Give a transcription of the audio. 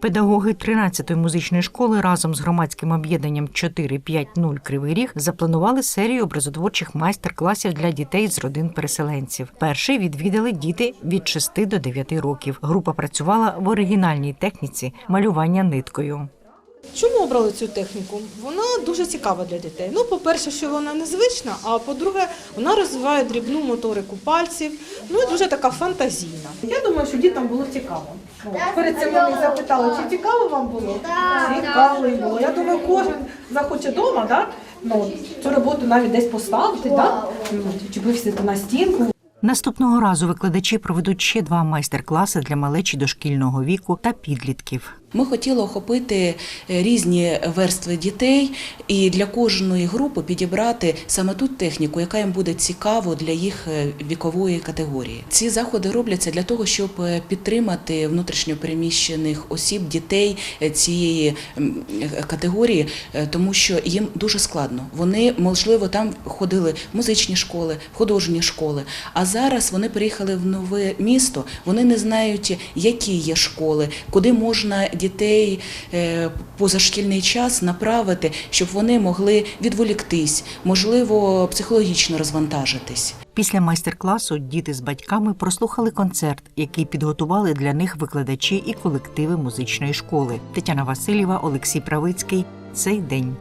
Педагоги 13-ї музичної школи разом з громадським об'єднанням 450 Кривий Ріг запланували серію образотворчих майстер-класів для дітей з родин переселенців. Перший відвідали діти від 6 до 9 років. Група працювала в оригінальній техніці малювання ниткою. Чому обрали цю техніку? Вона дуже цікава для дітей. Ну, по-перше, що вона незвична, а по-друге, вона розвиває дрібну моторику пальців. Ну і дуже така фантазійна. Я думаю, що дітям було цікаво. Перед цим вони запитали, чи цікаво вам було? Цікаво їм було. Я думаю, кожен захоче вдома, да? ну, цю роботу навіть десь поставити, да? Ну, чи повісити на стінку. Наступного разу викладачі проведуть ще два майстер-класи для малечі дошкільного віку та підлітків. Ми хотіли охопити е, різні верстви дітей і для кожної групи підібрати саме ту техніку, яка їм буде цікаво для їх е, вікової категорії. Ці заходи робляться для того, щоб е, підтримати внутрішньопереміщених осіб, дітей цієї категорії, тому що їм дуже складно. Вони можливо там ходили в музичні школи, художні школи. А зараз вони приїхали в нове місто. Вони не знають, які є школи, куди можна дітей е, позашкільний час направити, щоб вони могли відволіктись, можливо, психологічно розвантажитись. Після майстер-класу діти з батьками прослухали концерт, який підготували для них викладачі і колективи музичної школи. Тетяна Васильєва, Олексій Правицький. Цей день.